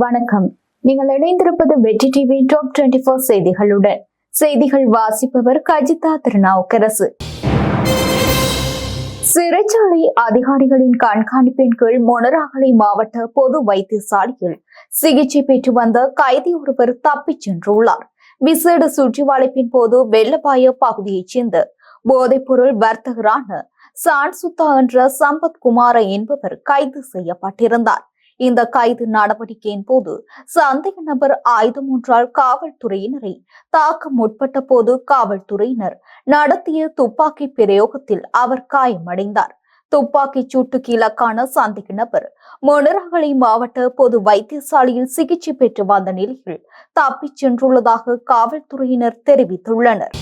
வணக்கம். நீங்கள் இணைந்திருப்பது வெற்றி டிவி டாப் டுவெண்டி போர் செய்திகளுடன். செய்திகள் வாசிப்பவர் கஜிதா திருநாவுக்கரசு. சிறைச்சாலை அதிகாரிகளின் கண்காணிப்பின் கீழ் மொனராகலை மாவட்ட பொது வைத்தியசாலையில் சிகிச்சை பெற்று வந்த கைதி ஒருவர் தப்பிச் சென்றுள்ளார். விசேட சுற்றிவளைப்பின் போது வெள்ளப்பாய பகுதியைச் சேர்ந்த போதைப்பொருள் வர்த்தகரான சான்சுத்தா என்ற சம்பத் குமார என்பவர் கைது செய்யப்பட்டிருந்தார். இந்த கைது நடவடிக்கையின் போது சந்தேக நபர் ஆயுதம் ஒன்றால் காவல்துறையினரை தாக்க முற்பட்ட போது காவல்துறையினர் நடத்திய துப்பாக்கி பிரயோகத்தில் அவர் காயமடைந்தார். துப்பாக்கி சூட்டுக்கு இலக்கான சந்தேக நபர் மொனரகலை மாவட்ட பொது வைத்தியசாலையில் சிகிச்சை பெற்று வந்த நிலையில் தப்பிச் சென்றுள்ளதாக காவல்துறையினர் தெரிவித்துள்ளனர்.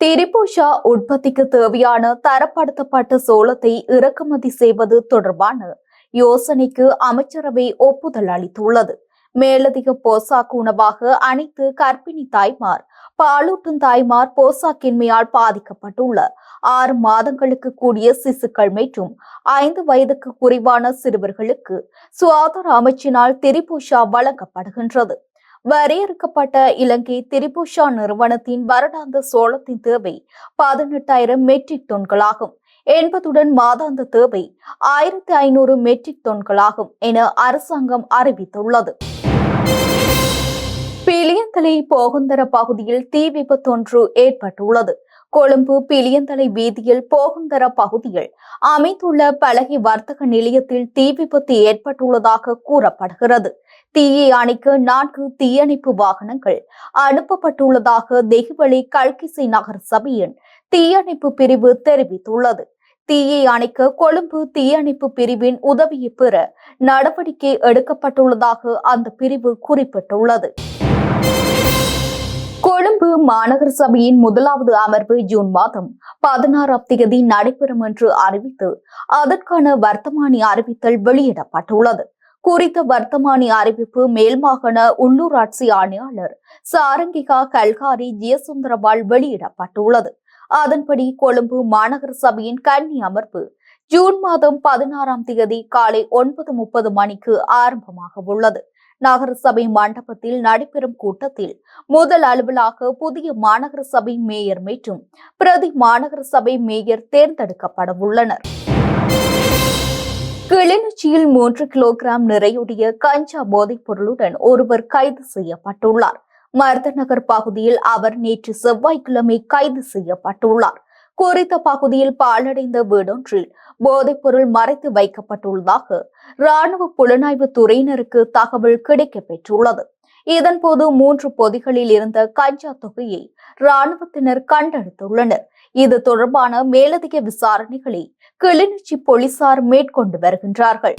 திரிபூஷா உற்பத்திக்கு தேவையான தரப்படுத்தப்பட்ட சோளத்தை இறக்குமதி செய்வது தொடர்பான யோசனைக்கு அமைச்சரவை ஒப்புதல் அளித்துள்ளது. மேலதிக போசாக்கு உணவாக அனைத்து கர்ப்பிணி தாய்மார் பாலூட்டும் தாய்மார் போசாக்கின்மையால் பாதிக்கப்பட்டுள்ள ஆறு மாதங்களுக்கு கூடிய சிசுக்கள் மற்றும் ஐந்து வயதுக்கு குறைவான சிறுவர்களுக்கு சுகாதார அமைச்சினால் திரிபூஷா வழங்கப்படுகின்றது. வரையறுக்கப்பட்ட இலங்கை திரிபூஷா நிறுவனத்தின் வருடாந்த சோளத்தின் தேவை பதினெட்டாயிரம் மெட்ரிக் டன்களாகும் என்பதுடன் மாதாந்த தேவை ஆயிரத்தி ஐநூறு மெட்ரிக் டன்களாகும் என அரசாங்கம் அறிவித்துள்ளது. பிலியந்தலை போகுந்தர பகுதியில் தீ விபத்தொன்று ஏற்பட்டுள்ளது. கொழும்பு பிலியந்தலை வீதியில் போகுந்தர பகுதியில் அமைந்துள்ள பலகை வர்த்தக நிலையத்தில் தீ விபத்து ஏற்பட்டுள்ளதாக கூறப்படுகிறது. தீயை அணைக்க நான்கு தீயணைப்பு வாகனங்கள் அனுப்பப்பட்டுள்ளதாக தெஹிவளி கல்கிசை நகர சபையின் தீயணைப்பு பிரிவு தெரிவித்துள்ளது. தீயை அணைக்க கொழும்பு தீயணைப்பு பிரிவின் உதவியை பெற நடவடிக்கை எடுக்கப்பட்டுள்ளதாக அந்த பிரிவு குறிப்பிட்டுள்ளது. கொழும்பு மாநகர சபையின் முதலாவது அமர்வு ஜூன் மாதம் பதினாறாம் தேதி நடைபெறும் என்று அறிவித்து அதற்கான வர்த்தமானி அறிவித்தல் வெளியிடப்பட்டுள்ளது. குறித்த வர்த்தமானி அறிவிப்பு மேல்மாகாண உள்ளூராட்சி ஆணையாளர் சாரங்கிகா கல்காரி ஜெயசுந்தரவால் வெளியிடப்பட்டுள்ளது. அதன்படி கொழும்பு மாநகர சபையின் கன்னி அமர்வு ஜூன் மாதம் பதினாறாம் தேதி காலை ஒன்பது முப்பது மணிக்கு ஆரம்பமாக உள்ளது நகர சபை மண்டபத்தில் நடைபெறும் கூட்டத்தில் முதல் அலுவலாக புதிய மாநகர சபை மேயர் மற்றும் பிரதி மாநகர சபை மேயர் தேர்ந்தெடுக்கப்பட உள்ளனர். கிளிநொச்சியில் மூன்று கிலோகிராம் நிறையுடைய கஞ்சா போதைப் பொருளுடன் ஒருவர் கைது செய்யப்பட்டுள்ளார். மருதநகர் பகுதியில் அவர் நேற்று செவ்வாய்க்கிழமை கைது செய்யப்பட்டுள்ளார். குறித்த பகுதியில் பாலடைந்த வீடொன்றில் போதைப்பொருள் மறைத்து வைக்கப்பட்டுள்ளதாக ராணுவ புலனாய்வு துறையினருக்கு தகவல் கிடைக்கப் பெற்றுள்ளது இதன்போது மூன்று பொதிகளில் இருந்த கஞ்சா தொகையை ராணுவத்தினர் கண்டெடுத்துள்ளனர். இது தொடர்பான மேலதிக விசாரணைகளை கிளிநொச்சி போலீசார் மேற்கொண்டு வருகின்றார்கள்.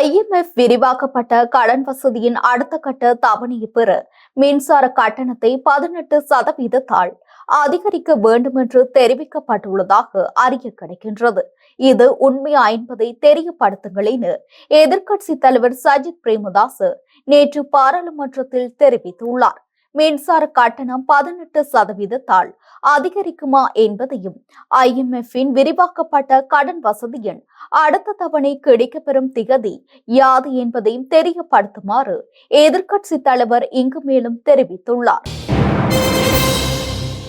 ஐஎம்எஃப் விரிவாக்கப்பட்ட கடன் வசதியின் அடுத்த கட்ட தவணையை பெற மின்சார கட்டணத்தை பதினெட்டு சதவீதத்தால் அதிகரிக்க வேண்டும் என்று தெரிவிக்கப்பட்டுள்ளதாக அறிய கிடைக்கின்றது. இது உண்மையா என்பதை தெரியப்படுத்துங்கள் என எதிர்க்கட்சி தலைவர் சஜித் பிரேமதாஸ் நேற்று பாராளுமன்றத்தில் தெரிவித்துள்ளார். மின்சார கட்டணம் பதினெட்டு சதவீதத்தால் அதிகரிக்குமா என்பதையும் ஐஎம்எஃப்பின் விரிவாக்கப்பட்ட கடன் வசதியின் அடுத்த தவணை கிடைக்கப்பெறும் திகதி யாது என்பதையும் தெரியப்படுத்துமாறு எதிர்க்கட்சி தலைவர் இங்கு மேலும் தெரிவித்துள்ளார்.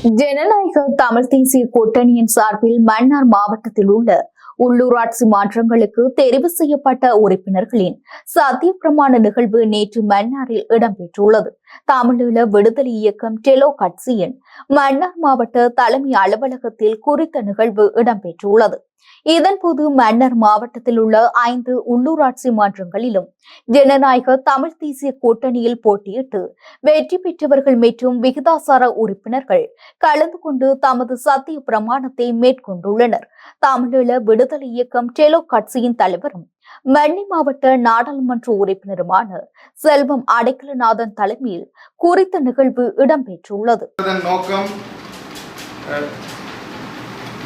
ஜனநாயக தமிழ் தேசிய கூட்டணியின் சார்பில் மன்னார் மாவட்டத்தில் உள்ள உள்ளூராட்சி மாற்றங்களுக்கு தெரிவு செய்யப்பட்ட உறுப்பினர்களின் சத்திய பிரமாண நிகழ்வு நேற்று மன்னாரில் இடம்பெற்றுள்ளது. தமிழீழ விடுதலை இயக்கம் டெலோ கட்சியின் மன்னார் மாவட்ட தலைமை அலுவலகத்தில் குறித்த நிகழ்வு இடம்பெற்றுள்ளது. இதன்போது மன்னர் மாவட்டத்தில் உள்ள ஐந்து உள்ளூராட்சி மன்றங்களிலும் ஜனநாயக தமிழ் தேசிய கூட்டணியில் போட்டியிட்டு வெற்றி பெற்றவர்கள் மற்றும் விகிதாசார உறுப்பினர்கள் கலந்து கொண்டு தமது சத்திய பிரமாணத்தை மேற்கொண்டுள்ளனர். தமிழீழ விடுதலை இயக்கம் டெலோ கட்சியின் தலைவரும் வன்னி மாவட்ட நாடாளுமன்ற உறுப்பினருமான செல்வம் அடைக்கலநாதன் தலைமையில் குறித்த நிகழ்வு இடம்பெற்றுள்ளது. நோக்கம்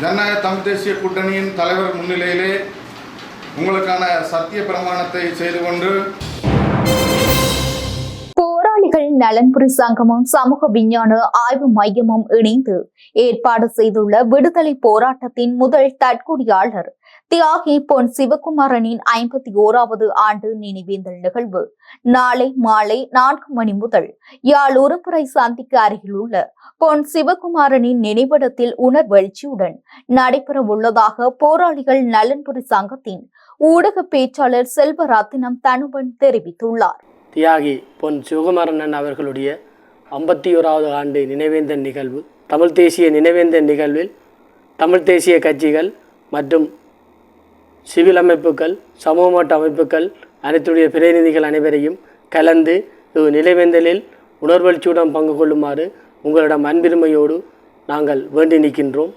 ஜனநாயக தமிழ் தேசிய கூட்டணியின் தலைவர் முன்னிலையிலே உங்களுக்கான சத்திய பிரமாணத்தை செய்து கொண்டு நலன்புரி சங்கமும் சமூக விஞ்ஞான ஆய்வு மையமும் இணைந்து ஏற்பாடு செய்துள்ள விடுதலை போராட்டத்தின் முதல் தற்கொடியாளர் தியாகி பொன் சிவகுமாரனின் ஐம்பத்தி ஓராவது ஆண்டு நினைவேந்தல் நிகழ்வு. நாளை மாலை நான்கு மணி முதல் யாழ் உருப்புரை சந்திக்கு அருகில் உள்ள பொன் சிவகுமாரனின் நினைவிடத்தில் உணர்வெழுச்சியுடன் நடைபெற உள்ளதாக போராளிகள் நலன்புரி சங்கத்தின் ஊடக பேச்சாளர் செல்வரத்தினம் தனுபன் தெரிவித்துள்ளார். தியாகி பொன் சிவகுமாரன் அவர்களுடைய ஐம்பத்தி ஓராவது ஆண்டு நினைவேந்தல் நிகழ்வு. தமிழ் தேசிய நினைவேந்தல் நிகழ்வில் தமிழ் தேசிய கட்சிகள் மற்றும் சிவில் அமைப்புகள் சமூக மட்ட அமைப்புகள் அனைத்துடைய பிரதிநிதிகள் அனைவரையும் கலந்து நிலைவேந்தலில் நினைவேந்தலில் உணர்வெழுச்சியுடன் பங்கு கொள்ளுமாறு உங்களிடம் அன்பிருமையோடு நாங்கள் வேண்டி நிற்கின்றோம்.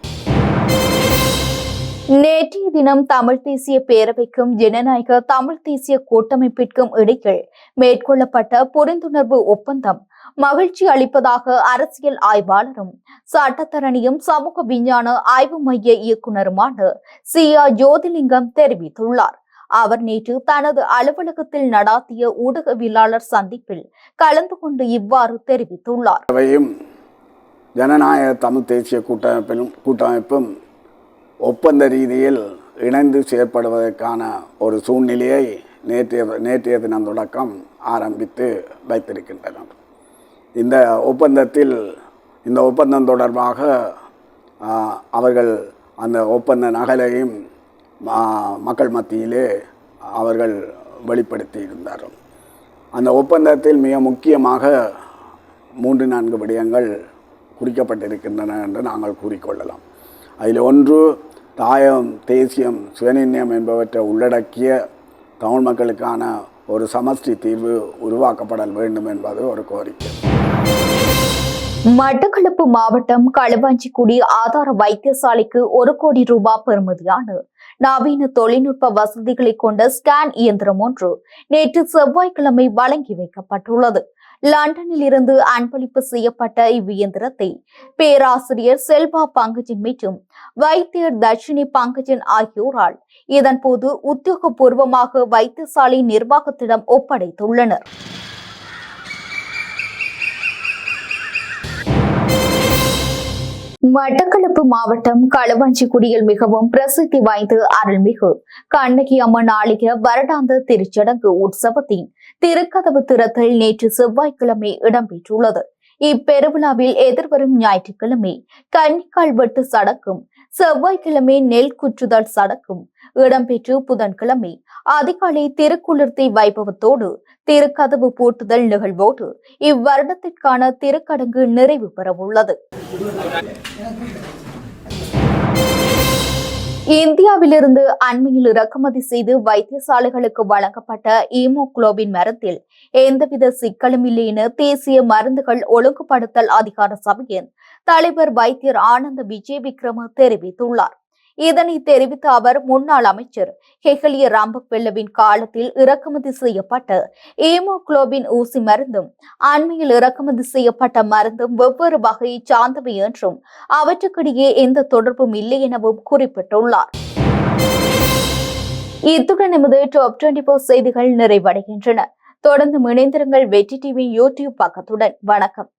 நேற்றைய தினம் தமிழ் தேசிய பேரவைக்கும் ஜனநாயக தமிழ் தேசிய கூட்டமைப்பிற்கும் இடையில் மேற்கொள்ளப்பட்ட புரிந்துணர்வு ஒப்பந்தம் மகிழ்ச்சி அளிப்பதாக அரசியல் ஆய்வாளரும் சட்டத்தரணியும் சமூக விஞ்ஞான ஆய்வு மைய இயக்குநருமான சி. ஆர் ஜோதிலிங்கம் தெரிவித்துள்ளார். அவர் நேற்று தனது அலுவலகத்தில் நடாத்திய ஊடகவியலாளர் சந்திப்பில் கலந்து கொண்டு இவ்வாறு தெரிவித்துள்ளார். ஜனநாயக தமிழ் தேசிய கூட்டமைப்பிலும் கூட்டமைப்பும் ஒப்பந்த ரீதியில் இணைந்து செயற்படுவதற்கான ஒரு சூழ்நிலையை நேற்றைய நேற்றைய தினம் தொடக்கம் ஆரம்பித்து வைத்திருக்கின்றனர். இந்த ஒப்பந்தத்தில் இந்த ஒப்பந்தம் தொடர்பாக அவர்கள் அந்த ஒப்பந்த நகலையும் மக்கள் மத்தியிலே அவர்கள் வெளிப்படுத்தி இருந்தார். அந்த ஒப்பந்தத்தில் மிக முக்கியமாக மூன்று நான்கு விடயங்கள் குறிக்கப்பட்டிருக்கின்றன என்று நாங்கள் கூறிக்கொள்ளலாம். அதில் ஒன்று தாயம் தேசியம் சுயநிர்ணயம் என்பவற்றை உள்ளடக்கிய தமிழ் மக்களுக்கான ஒரு சமஷ்டி தீர்வு உருவாக்கப்படல் வேண்டும் என்பது ஒரு கோரிக்கை. மட்டக்களப்பு மாவட்டம் களுவாஞ்சிக்குடி ஆதார வைத்தியசாலைக்கு ஒரு கோடி ரூபாய் பெறுமதியான நவீன தொழில்நுட்ப வசதிகளை கொண்ட ஸ்கேன் இயந்திரம் ஒன்று நேற்று செவ்வாய்க்கிழமை வழங்கி வைக்கப்பட்டுள்ளது. லண்டனில் இருந்து அன்பளிப்பு செய்யப்பட்ட இவ்வியந்திரத்தை பேராசிரியர் செல்வா பங்கஜன் மற்றும் வைத்தியர் தர்ஷினி பங்கஜன் ஆகியோரால் இதன்போது உத்தியோகபூர்வமாக வைத்தியசாலை நிர்வாகத்திடம் ஒப்படைத்துள்ளனர். மட்டக்களப்பு மாவட்டம் களவாஞ்சிக்குடியில் மிகவும் பிரசித்தி வாய்ந்த அருள்மிகு. கண்ணகி அம்மன் ஆலய வருடாந்த திருச்சடங்கு உற்சவத்தின் திருக்கதவு திறத்தல் நேற்று செவ்வாய்க்கிழமை இடம்பெற்றுள்ளது. இப்பெருவிழாவில் எதிர்வரும் ஞாயிற்றுக்கிழமை கன்னிக்கால் வெட்டு சடக்கும் செவ்வாய்க்கிழமை நெல் குற்றுதல் சடக்கும். இடம்பெற்று புதன்கிழமை அதிகாலை திருக்குளிர்த்தி வைபவத்தோடு திருக்கதவு பூட்டுதல் நிகழ்வோடு இவ்வருடத்திற்கான திருக்கடங்கு நிறைவு பெறவுள்ளது. இந்தியாவிலிருந்து அண்மையில் இறக்குமதி செய்து வைத்தியசாலைகளுக்கு வழங்கப்பட்ட ஈமோக்ளோபின் மரத்தில் எந்தவித சிக்கலும் இல்லை என தேசிய மருந்துகள் ஒழுங்குபடுத்தல் அதிகார சபையின் தலைவர் வைத்தியர் ஆனந்த விஜய் விக்ரம தெரிவித்துள்ளார். இதனை தெரிவித்த அவர் முன்னாள் அமைச்சர் ஹெகலிய ராம்பக்வெல்லவின் காலத்தில் இறக்குமதி செய்யப்பட்ட ஈமோகுளோபின் ஊசி மருந்தும் அண்மையில் இறக்குமதி செய்யப்பட்ட மருந்தும் வெவ்வேறு வகையை சார்ந்தவை என்றும் அவற்றுக்கிடையே எந்த தொடர்பும் இல்லை எனவும் குறிப்பிட்டுள்ளார். இத்துடன் நமது டாப் டுவெண்டி செய்திகள் நிறைவடைகின்றன. தொடர்ந்து இணைந்திருங்கள் வெற்றி டிவி யூடியூப் பக்கத்துடன். வணக்கம்.